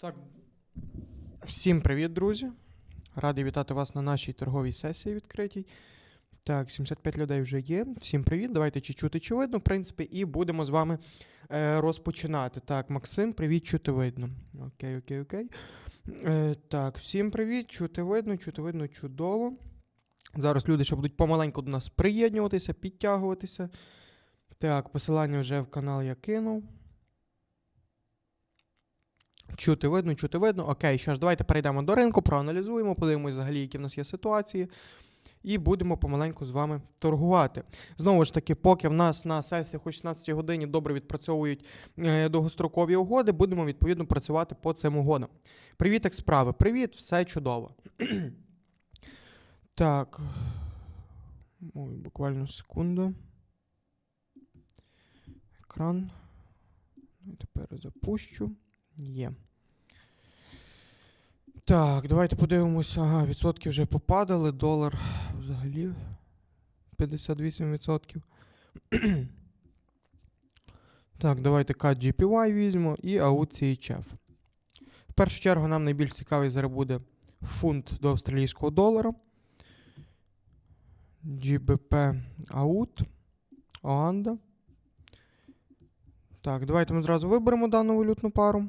Так. Всім привіт, друзі. Радий вітати вас на нашій торговій сесії відкритій. Так, 75 людей вже є. Всім привіт. Давайте чи чути, чи видно, в принципі, і будемо з вами е, розпочинати. Так, Максим, привіт, чути видно. Окей, окей, окей. Е, так, всім привіт, чути видно, чути видно, чудово. Зараз люди ще будуть помаленьку до нас приєднуватися, підтягуватися. Так, посилання вже в канал я кинув. Чути видно, чути видно. Окей, що ж, давайте перейдемо до ринку, проаналізуємо, подивимось взагалі, які в нас є ситуації. І будемо помаленьку з вами торгувати. Знову ж таки, поки в нас на сесіях о 16 годині добре відпрацьовують е, довгострокові угоди, будемо відповідно працювати по цим угодам. Привіт, як справи. Привіт, все чудово. так. Ой, буквально секунду. Екран. Тепер запущу. Є. Так, давайте подивимося. Ага, відсотки вже попадали. Долар взагалі 58%. так, давайте CAD GPY візьмемо і AUD CHF. В першу чергу нам найбільш цікавий зараз буде фунт до австралійського долара. GBP AUD. Оанда. Так, давайте ми зразу виберемо дану валютну пару.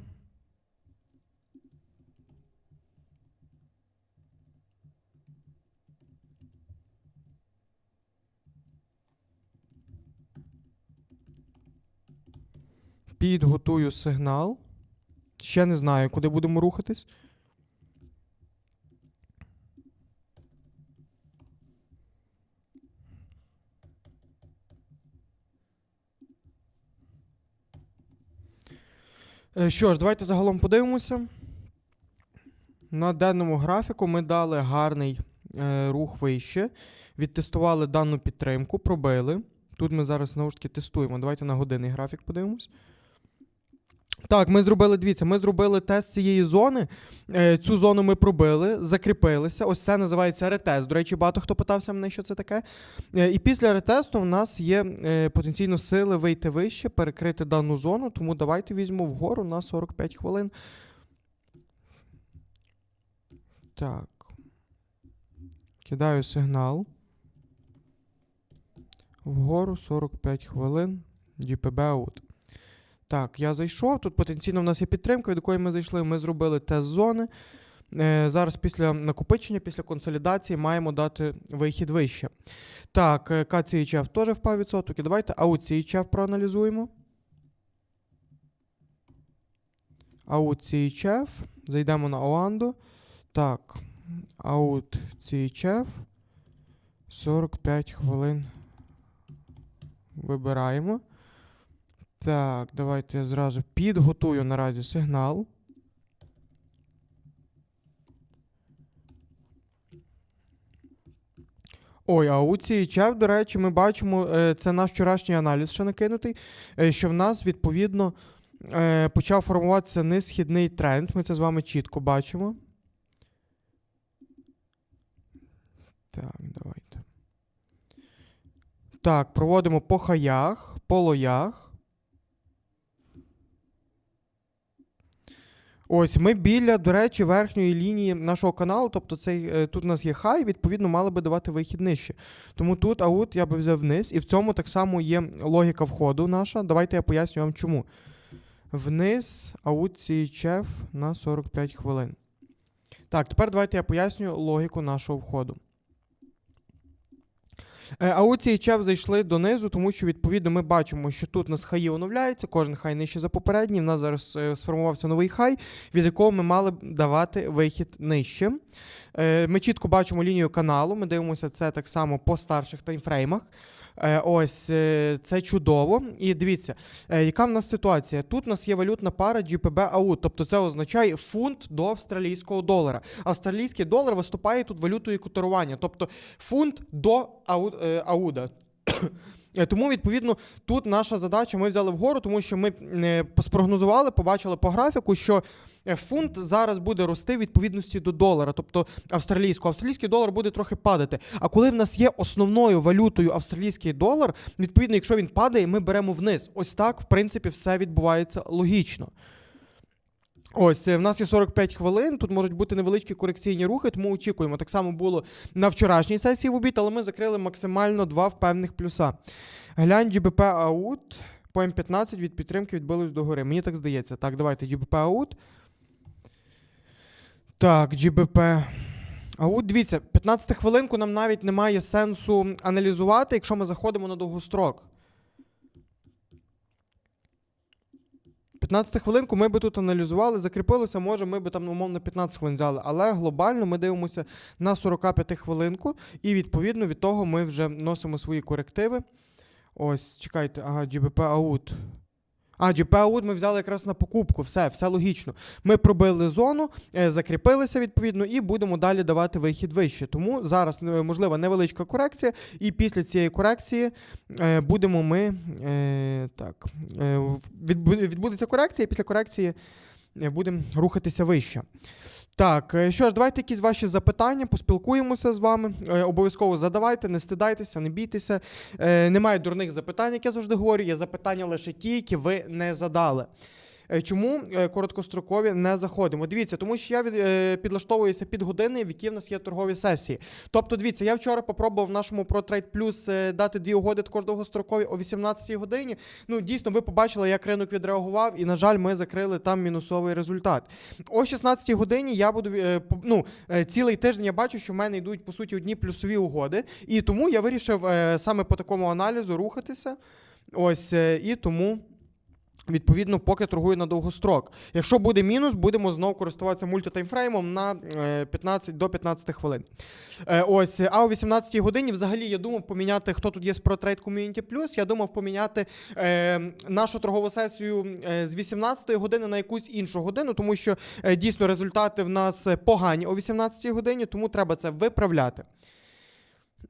Підготую сигнал. Ще не знаю, куди будемо рухатись. Е, Що ж, давайте загалом подивимося. На денному графіку ми дали гарний е, рух вище. Відтестували дану підтримку, пробили. Тут ми зараз знову ж таки тестуємо. Давайте на годинний графік подивимось. Так, ми зробили, дивіться, ми зробили тест цієї зони. Е, цю зону ми пробили, закріпилися. Ось це називається ретест. До речі, багато хто питався мене, що це таке. Е, і після ретесту в нас є е, потенційно сили вийти вище, перекрити дану зону. Тому давайте візьмемо вгору на 45 хвилин. Так. Кидаю сигнал. Вгору 45 хвилин. GPB out. Так, я зайшов. Тут потенційно в нас є підтримка, від якої ми зайшли. Ми зробили тест зони. Е, зараз після накопичення, після консолідації маємо дати вихід вище. Так, е, KCHF теж впав відсоток. І давайте AUCHF проаналізуємо. AUCHF. Зайдемо на Оанду. Так. AUCHF. 45 хвилин. Вибираємо. Так, давайте я зразу підготую наразі сигнал. Ой, а у цій чав, до речі, ми бачимо, е, це наш вчорашній аналіз ще накинутий, е, що в нас, відповідно, е, почав формуватися несхідний тренд. Ми це з вами чітко бачимо. Так, давайте. Так, проводимо по хаях, по лоях. Ось ми біля, до речі, верхньої лінії нашого каналу, тобто цей, е, тут у нас є хай, відповідно, мали би давати вихід нижче. Тому тут аут я би взяв вниз, і в цьому так само є логіка входу наша. Давайте я поясню вам чому. Вниз аут CHF на 45 хвилин. Так, тепер давайте я поясню логіку нашого входу. Е, А у цей чеп зайшли донизу, тому що відповідно ми бачимо, що тут у нас хаї оновляються, кожен хай нижче за попередній. В нас зараз е, сформувався новий хай, від якого ми мали б давати вихід нижче. Е, Ми чітко бачимо лінію каналу. Ми дивимося це так само по старших таймфреймах. Е, Ось е, це чудово. І дивіться, е, яка в нас ситуація? Тут у нас є валютна пара GPB-AU, тобто це означає фунт до австралійського долара. Австралійський долар виступає тут валютою котирування, тобто фунт до ау- ауда. Е, Тому, відповідно, тут наша задача ми взяли вгору, тому що ми е, спрогнозували, побачили по графіку, що е, фунт зараз буде рости в відповідності до долара, тобто австралійського. Австралійський долар буде трохи падати. А коли в нас є основною валютою австралійський долар, відповідно, якщо він падає, ми беремо вниз. Ось так, в принципі, все відбувається логічно. Ось, е, в нас є 45 хвилин, тут можуть бути невеличкі корекційні рухи, тому очікуємо. Так само було на вчорашній сесії в обід, але ми закрили максимально два впевнених плюса. Глянь, GBP out по М15 від підтримки відбилось догори. Мені так здається. Так, давайте GBP out. Так, GBP out. Дивіться, 15 хвилинку нам навіть немає сенсу аналізувати, якщо ми заходимо на довгострок. 15 хвилинку ми би тут аналізували, закріпилося, може, ми би там, умовно, 15 хвилин взяли. Але глобально ми дивимося на 45 хвилинку, і відповідно від того ми вже носимо свої корективи. Ось, чекайте, ага, GBP out. А, GPA, out ми взяли якраз на покупку. Все, все логічно. Ми пробили зону, е, закріпилися відповідно, і будемо далі давати вихід вище. Тому зараз е, можлива невеличка корекція, і після цієї корекції е, будемо ми. Так, відбудеться корекція, і після корекції будемо рухатися вище. Так, е, що ж, давайте якісь ваші запитання, поспілкуємося з вами. Е, Обов'язково задавайте, не стидайтеся, не бійтеся. Е, Немає дурних запитань, як я завжди говорю. Є запитання лише ті, які ви не задали. Е, Чому е, короткострокові не заходимо? Дивіться, тому що я від, е, підлаштовуюся під години, в які в нас є торгові сесії. Тобто, дивіться, я вчора попробував в нашому ProTrade Plus дати дві угоди також довгострокові о 18 годині. Ну, дійсно, ви побачили, як ринок відреагував, і, на жаль, ми закрили там мінусовий результат. О 16 годині я буду ну, цілий тиждень. Я бачу, що в мене йдуть по суті одні плюсові угоди, і тому я вирішив саме по такому аналізу рухатися. Ось і тому. Відповідно, поки торгую на довгострок. Якщо буде мінус, будемо знову користуватися мультитаймфреймом на е, 15 до 15 хвилин. Е, Ось, а о 18 годині взагалі я думав поміняти, хто тут є з ProTrade Community Plus, Я думав поміняти е, нашу торгову сесію е, з 18-ї години на якусь іншу годину, тому що е, дійсно результати в нас погані о 18-й годині, тому треба це виправляти.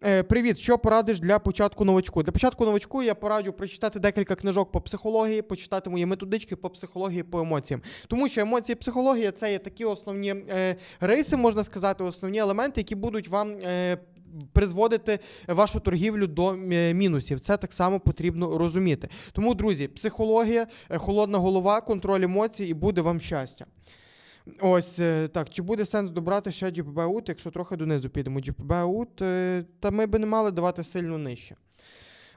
Е, Привіт, що порадиш для початку новачку? Для початку новачку я пораджу прочитати декілька книжок по психології, почитати мої методички по психології, по емоціям. Тому що емоції, і психологія це є такі основні е, риси, можна сказати, основні елементи, які будуть вам. Е, Призводити вашу торгівлю до е, мінусів. Це так само потрібно розуміти. Тому, друзі, психологія, е, холодна голова, контроль емоцій і буде вам щастя. Ось е, так. Чи буде сенс добрати ще GPB out, якщо трохи донизу підемо? GPB out, е, та ми би не мали давати сильно нижче.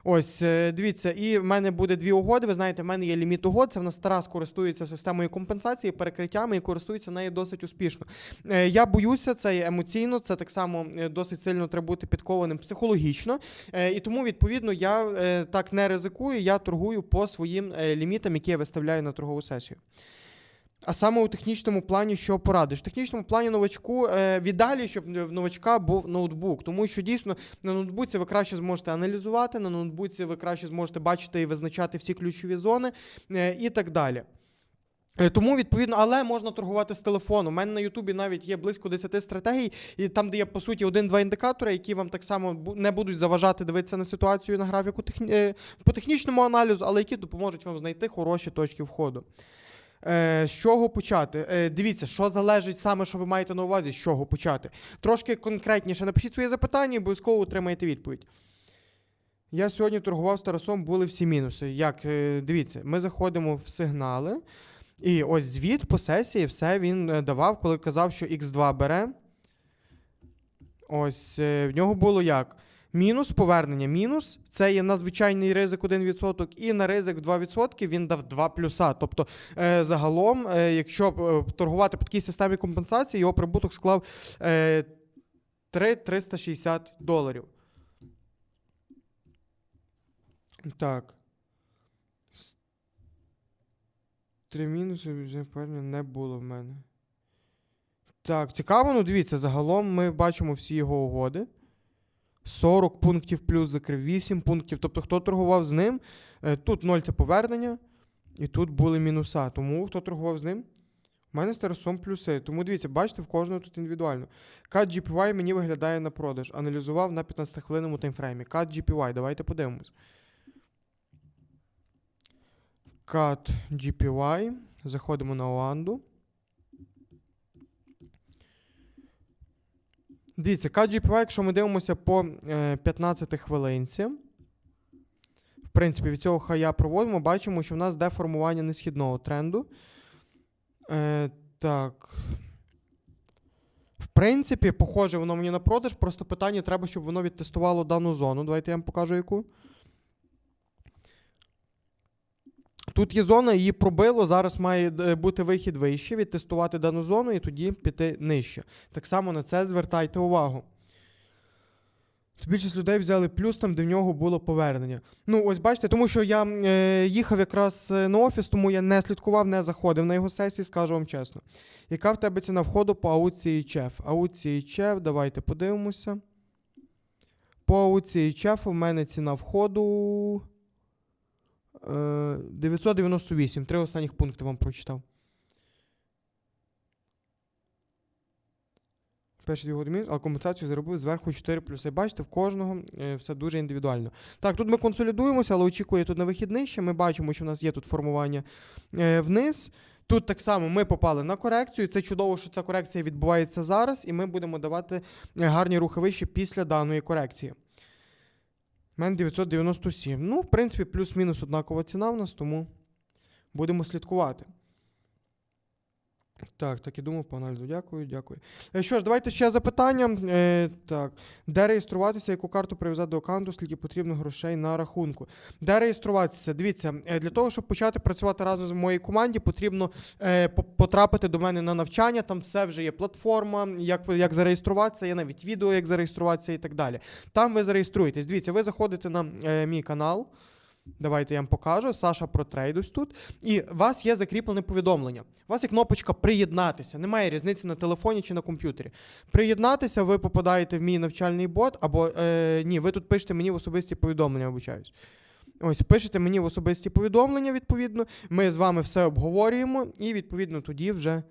Ось, е, дивіться, і в мене буде дві угоди. Ви знаєте, в мене є ліміт угод. Це в нас Тарас користується системою компенсації, перекриттями і користується нею досить успішно. Я боюся, це емоційно, це так само досить сильно треба бути підкованим психологічно. І тому, відповідно, я так не ризикую, я торгую по своїм лімітам, які я виставляю на торгову сесію. А саме у технічному плані, що порадиш? В технічному плані новачку е, віддалі, щоб в новачка був ноутбук, тому що дійсно на ноутбуці ви краще зможете аналізувати, на ноутбуці ви краще зможете бачити і визначати всі ключові зони е, і так далі. Е, Тому відповідно, але можна торгувати з телефону. У мене на Ютубі навіть є близько 10 стратегій, і там, де є по суті один-два індикатори, які вам так само не будуть заважати дивитися на ситуацію на графіку е, по технічному аналізу, але які допоможуть вам знайти хороші точки входу. Е, з чого почати? Е, дивіться, що залежить саме, що ви маєте на увазі, з чого почати. Трошки конкретніше напишіть своє запитання і обов'язково отримаєте відповідь. Я сьогодні торгував з Тарасом, були всі мінуси. Як Е, дивіться, ми заходимо в сигнали, і ось звіт по сесії, все він е, давав, коли казав, що X2 бере. Ось е, в нього було як? Мінус, повернення, мінус. Це є на звичайний ризик 1%, і на ризик 2% він дав 2 плюса. Тобто, е, загалом, е, якщо е, торгувати по такій системі компенсації, його прибуток склав е, 3 360 доларів. Так. Три мінуси вже не було в мене. Так, цікаво, ну дивіться, загалом ми бачимо всі його угоди. 40 пунктів плюс закрив 8 пунктів. Тобто, хто торгував з ним, е, тут 0 це повернення, і тут були мінуса. Тому хто торгував з ним, у мене з Тарасом плюси. Тому дивіться, бачите, в кожного тут індивідуально. CAD GPY мені виглядає на продаж. Аналізував на 15-хвилинному таймфреймі. CAD GPY, давайте подивимось. CAD GPY. Заходимо на Оанду. Дивіться, CAD-GPY, якщо ми дивимося по е, 15 хвилинці, в принципі, від цього хая проводимо, бачимо, що в нас деформування несхідного тренду. Е, так. В принципі, похоже, воно мені на продаж. Просто питання треба, щоб воно відтестувало дану зону. Давайте я вам покажу яку. Тут є зона, її пробило. Зараз має е, бути вихід вище, відтестувати дану зону і тоді піти нижче. Так само на це звертайте увагу. Більшість людей взяли плюс там, де в нього було повернення. Ну, ось бачите, тому що я е, їхав якраз е, на офіс, тому я не слідкував, не заходив на його сесії, скажу вам чесно. Яка в тебе ціна входу по ауції ЧЕФ? Ауції ЧЕФ, давайте подивимося. По ауції ЧЕФ в мене ціна входу. Е, 998. Три останніх пункти вам прочитав. Перші дві години, а компенсацію заробив зверху 4 плюси. Бачите, в кожного е, все дуже індивідуально. Так, тут ми консолідуємося, але очікує тут на вихід нижче. Ми бачимо, що в нас є тут формування е, вниз. Тут так само ми попали на корекцію. Це чудово, що ця корекція відбувається зараз, і ми будемо давати е, гарні рухи вище після даної корекції. У мене 997. Ну, в принципі, плюс-мінус однакова ціна в нас, тому будемо слідкувати. Так, так і думав, по аналізу. Дякую, дякую. Е, Що ж, давайте ще запитання. Е, так. Де реєструватися, яку карту прив'язати до аккаунту, скільки потрібно грошей на рахунку? Де реєструватися? Дивіться, е, для того, щоб почати працювати разом з моєю команді, потрібно е, потрапити до мене на навчання. Там все вже є платформа, як, як зареєструватися, є навіть відео, як зареєструватися і так далі. Там ви зареєструєтесь. Дивіться, ви заходите на е, мій канал. Давайте я вам покажу. Саша про трейдус тут. І у вас є закріплене повідомлення. У вас є кнопочка приєднатися. Немає різниці на телефоні чи на комп'ютері. Приєднатися, ви попадаєте в мій навчальний бот, або е, ні, ви тут пишете мені в особисті повідомлення, вибачаюсь. Ось, пишете мені в особисті повідомлення, відповідно. Ми з вами все обговорюємо, і відповідно тоді вже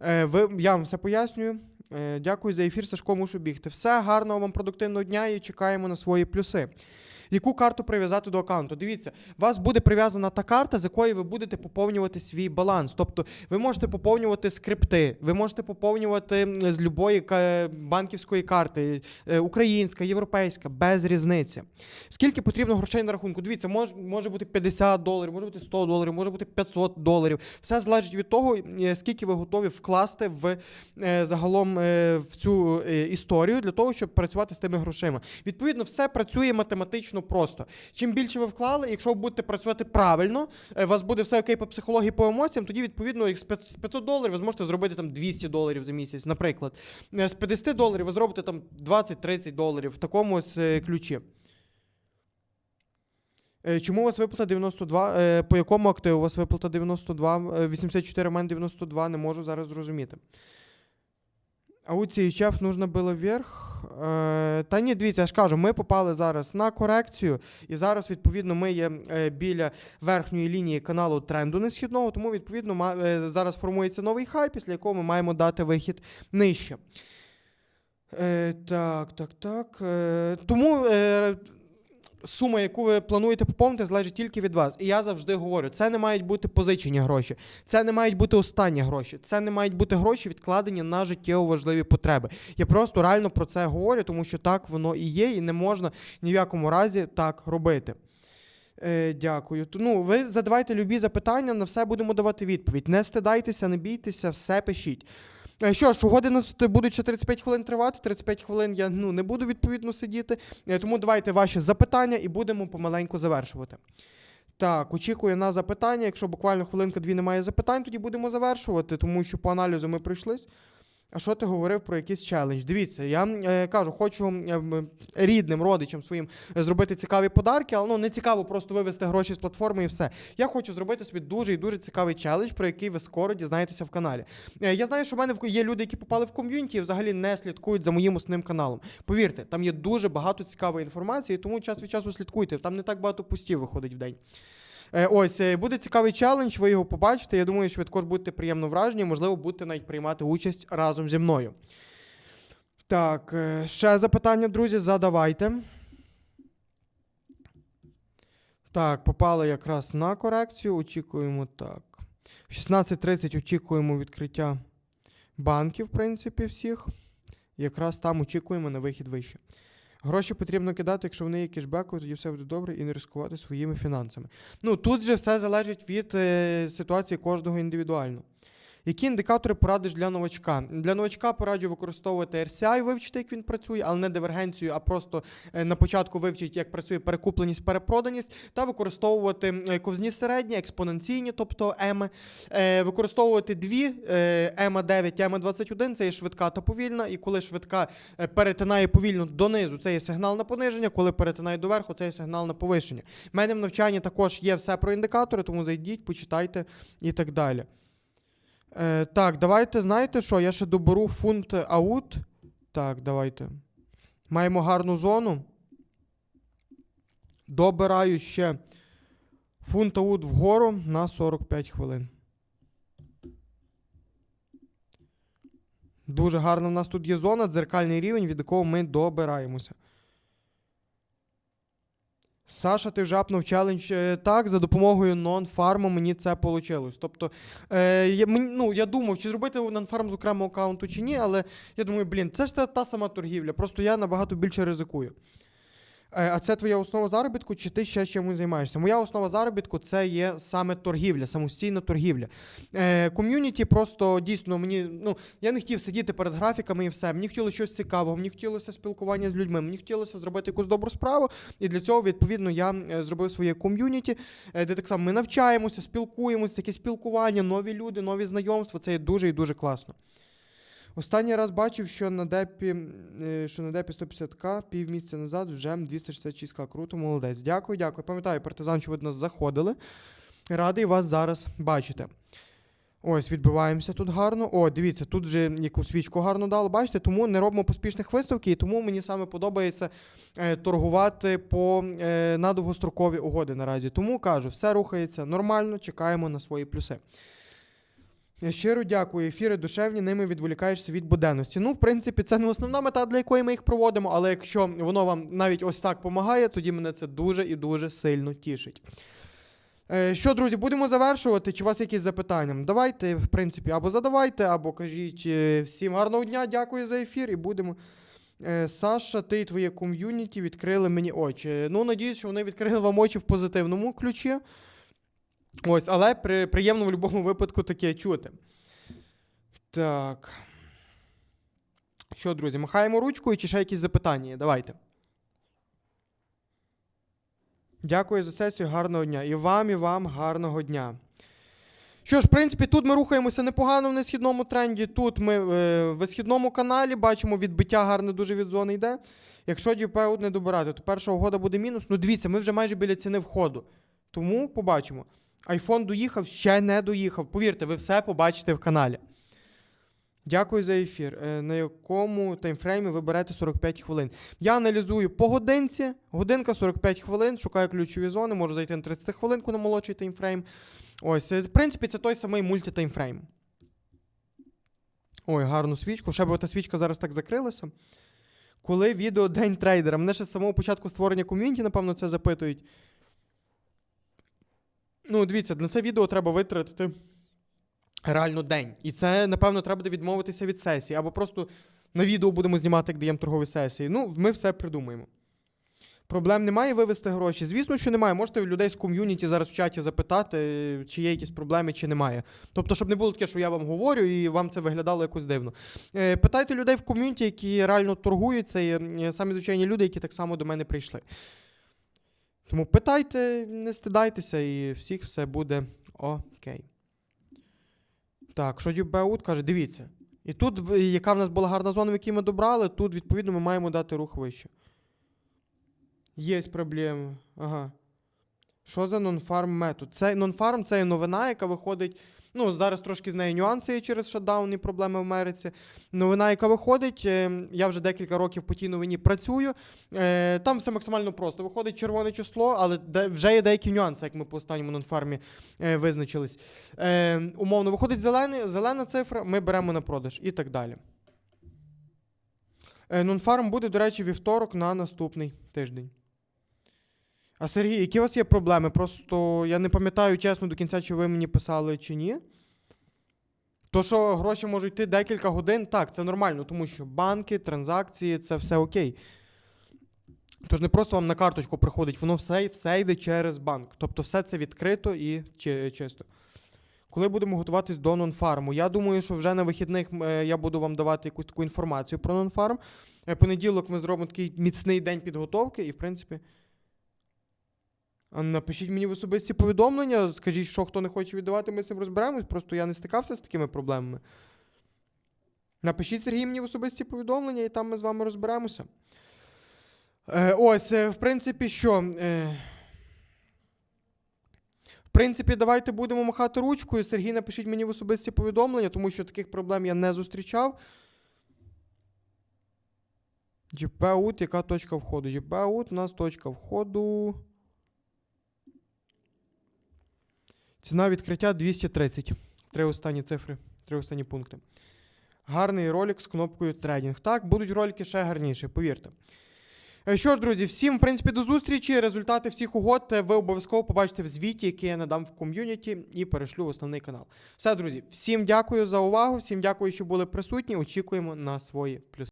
е, ви, я вам все пояснюю. Е, дякую за ефір, Сашко, мушу бігти. Все, гарного вам продуктивного дня і чекаємо на свої плюси. Яку карту прив'язати до аккаунту? Дивіться, у вас буде прив'язана та карта, з якої ви будете поповнювати свій баланс. Тобто ви можете поповнювати скрипти, ви можете поповнювати з любої банківської карти, е, українська, європейська, без різниці. Скільки потрібно грошей на рахунку? Дивіться, може, може бути 50 доларів, може бути 100 доларів, може бути 500 доларів. Все залежить від того, е, скільки ви готові вкласти в е, загалом в цю історію для того, щоб працювати з тими грошима. Відповідно, все працює математично просто. Чим більше ви вклали, якщо ви будете працювати правильно, е, у вас буде все окей по психології, по емоціям, тоді відповідно з 500 доларів ви зможете зробити там 200 доларів за місяць, наприклад. Е, З 50 доларів ви зробите там 20-30 доларів в такому ось е, ключі. Чому у вас виплата 92? Е, По якому активу у вас виплата 92? Е, 84 в мене 92, не можу зараз зрозуміти. А у цій чеф нужно було вверх. Е, та ні, дивіться, я ж кажу, ми попали зараз на корекцію, і зараз, відповідно, ми є е, біля верхньої лінії каналу тренду несхідного, тому, відповідно, е, зараз формується новий хай, після якого ми маємо дати вихід нижче. Е, так, так, так. Е, тому. Е, Сума, яку ви плануєте поповнити, залежить тільки від вас. І я завжди говорю: це не мають бути позичені гроші, це не мають бути останні гроші, це не мають бути гроші, відкладені на життєво важливі потреби. Я просто реально про це говорю, тому що так воно і є, і не можна ні в якому разі так робити. Е, дякую. Ну, ви задавайте любі запитання, на все будемо давати відповідь. Не стидайтеся, не бійтеся, все пишіть. Е, Що ж, угоди нас т- будуть ще 35 хвилин тривати. 35 хвилин я ну, не буду відповідно сидіти. Е, Тому давайте ваші запитання і будемо помаленьку завершувати. Так, очікую на запитання. Якщо буквально хвилинка-дві немає запитань, тоді будемо завершувати, тому що по аналізу ми пройшлись. А що ти говорив про якийсь челендж? Дивіться, я е, кажу, хочу е, рідним родичам своїм е, зробити цікаві подарки, але ну не цікаво просто вивести гроші з платформи і все. Я хочу зробити собі дуже і дуже цікавий челендж, про який ви скоро дізнаєтеся в каналі. Е, я знаю, що в мене є люди, які попали в ком'юніті і взагалі не слідкують за моїм основним каналом. Повірте, там є дуже багато цікавої інформації, тому час від часу слідкуйте. Там не так багато пустів виходить в день. Е, Ось е, буде цікавий челендж, ви його побачите. Я думаю, що ви також будете приємно вражені, можливо, будете навіть приймати участь разом зі мною. Так, е, ще запитання, друзі, задавайте. Так, попали якраз на корекцію. Очікуємо так. В 16.30 очікуємо відкриття банків, в принципі, всіх. Якраз там очікуємо на вихід вище. Гроші потрібно кидати, якщо вони є кешбекові, тоді все буде добре і не ризикувати своїми фінансами. Ну тут же все залежить від е, ситуації кожного індивідуально. Які індикатори порадиш для новачка? Для новачка пораджу використовувати RCI, вивчити, як він працює, але не дивергенцію, а просто е, на початку вивчити, як працює перекупленість, перепроданість, та використовувати е, ковзні середні, експоненційні, тобто еми, використовувати дві ема 9 ема 21 це є швидка та повільна, і коли швидка е, перетинає повільно донизу, це є сигнал на пониження, коли перетинає доверху, це є сигнал на повищення. У мене в навчанні також є все про індикатори, тому зайдіть, почитайте і так далі. Е, так, давайте, знаєте що? Я ще доберу фунт аут. Так, давайте. Маємо гарну зону. Добираю ще фунт аут вгору на 45 хвилин. Дуже гарно в нас тут є зона, дзеркальний рівень, від якого ми добираємося. Саша, ти вже апнув челендж. Е, Так, за допомогою нон-фарму мені це вийшло. Тобто, е, я, ну, я думав, чи зробити нон-фарм з окремого аккаунту чи ні, але я думаю, блін, це ж та, та сама торгівля, просто я набагато більше ризикую. Е, А це твоя основа заробітку, чи ти ще чимось займаєшся? Моя основа заробітку це є саме торгівля, самостійна торгівля. Е, ком'юніті просто дійсно мені. Ну, я не хотів сидіти перед графіками і все. Мені хотілося щось цікавого, мені хотілося спілкування з людьми, мені хотілося зробити якусь добру справу. І для цього, відповідно, я е, зробив своє ком'юніті, де так само ми навчаємося, спілкуємося, якесь спілкування, нові люди, нові знайомства. Це є дуже і дуже класно. Останній раз бачив, що на депі, е, що на депі 150к пів місяця назад вже 266к. Круто, молодець. Дякую, дякую. Пам'ятаю, партизан, що ви до нас заходили. Радий вас зараз бачити. Ось, відбиваємося тут гарно. О, дивіться, тут вже яку свічку гарно дали. Бачите, тому не робимо поспішних виставки, і тому мені саме подобається е, торгувати по е, на довгострокові угоди наразі. Тому кажу, все рухається нормально, чекаємо на свої плюси. Щиро дякую. Ефіри душевні, ними відволікаєшся від буденності. Ну, в принципі, це не основна мета, для якої ми їх проводимо, але якщо воно вам навіть ось так допомагає, тоді мене це дуже і дуже сильно тішить. Е, Що, друзі, будемо завершувати? Чи у вас якісь запитання? Давайте, в принципі, або задавайте, або кажіть е, всім гарного дня, дякую за ефір, і будемо. Е, Саша, ти і твоє ком'юніті відкрили мені очі. Ну, надіюсь, що вони відкрили вам очі в позитивному ключі. Ось, але при, приємно в будь-якому випадку таке чути. Так. Що, друзі, махаємо ручкою чи ще якісь запитання? Давайте. Дякую за сесію. Гарного дня. І вам, і вам гарного дня. Що ж, в принципі, тут ми рухаємося непогано в несхідному тренді. Тут ми е, в висхідному каналі бачимо відбиття гарне дуже від зони йде. Якщо GPU не добирати, то перша угода буде мінус. Ну, дивіться, ми вже майже біля ціни входу. Тому побачимо. Айфон доїхав, ще не доїхав. Повірте, ви все побачите в каналі. Дякую за ефір. Е, На якому таймфреймі ви берете 45 хвилин? Я аналізую по годинці, годинка 45 хвилин, шукаю ключові зони, можу зайти на 30 хвилинку на молодший таймфрейм. Ось, е, в принципі, це той самий мультитаймфрейм. Ой, гарну свічку. Ще б та свічка зараз так закрилася. Коли відео День трейдера? Мене ще з самого початку створення ком'юніті, напевно, це запитують. Ну, дивіться, на це відео треба витратити реально день. І це, напевно, треба відмовитися від сесії. Або просто на відео будемо знімати, як даємо торгові сесії. Ну, ми все придумаємо. Проблем немає вивести гроші. Звісно, що немає. Можете людей з ком'юніті зараз в чаті запитати, чи є якісь проблеми, чи немає. Тобто, щоб не було таке, що я вам говорю, і вам це виглядало якось дивно. Е, Питайте людей в ком'юніті, які реально торгують, це є е, самі звичайні люди, які так само до мене прийшли. Тому питайте, не стидайтеся, і всіх все буде окей. Так, що Беут каже, дивіться. І тут, яка в нас була гарна зона, в якій ми добрали, тут, відповідно, ми маємо дати рух вище. Є проблеми. Ага. Що за нонфарм метод? Це нонфарм це новина, яка виходить. Ну, зараз трошки з нею нюанси є через шатдаун і проблеми в Америці. Новина, яка виходить, е, я вже декілька років по тій новині працюю. Е, Там все максимально просто. Виходить червоне число, але вже є деякі нюанси, як ми по останньому нонфармі е, визначились. Умовно, виходить зелений, зелена цифра, ми беремо на продаж і так далі. Нонфарм буде, до речі, вівторок на наступний тиждень. А Сергій, які у вас є проблеми? Просто я не пам'ятаю чесно до кінця, чи ви мені писали, чи ні. То, що гроші можуть йти декілька годин, так, це нормально, тому що банки, транзакції це все окей. Тож не просто вам на карточку приходить, воно все, все йде через банк. Тобто все це відкрито і чи- чисто. Коли будемо готуватись до нонфарму? Я думаю, що вже на вихідних е, я буду вам давати якусь таку інформацію про нонфарм. Е, Понеділок ми зробимо такий міцний день підготовки, і в принципі. Напишіть мені в особисті повідомлення, скажіть, що хто не хоче віддавати, ми з цим розберемось. Просто я не стикався з такими проблемами. Напишіть Сергій мені в особисті повідомлення, і там ми з вами розберемося. Е, ось, е, в принципі, що. Е, в принципі, давайте будемо махати ручкою. Сергій, напишіть мені в особисті повідомлення, тому що таких проблем я не зустрічав. GPUT, яка точка входу? GPUT у нас точка входу. Ціна відкриття 230. Три останні цифри, три останні пункти. Гарний ролик з кнопкою трейдинг. Так, будуть ролики ще гарніші, повірте. Е, Що ж, друзі, всім, в принципі, до зустрічі. Результати всіх угод ви обов'язково побачите в звіті, який я надам в ком'юніті і перешлю в основний канал. Все, друзі, всім дякую за увагу, всім дякую, що були присутні. Очікуємо на свої плюси.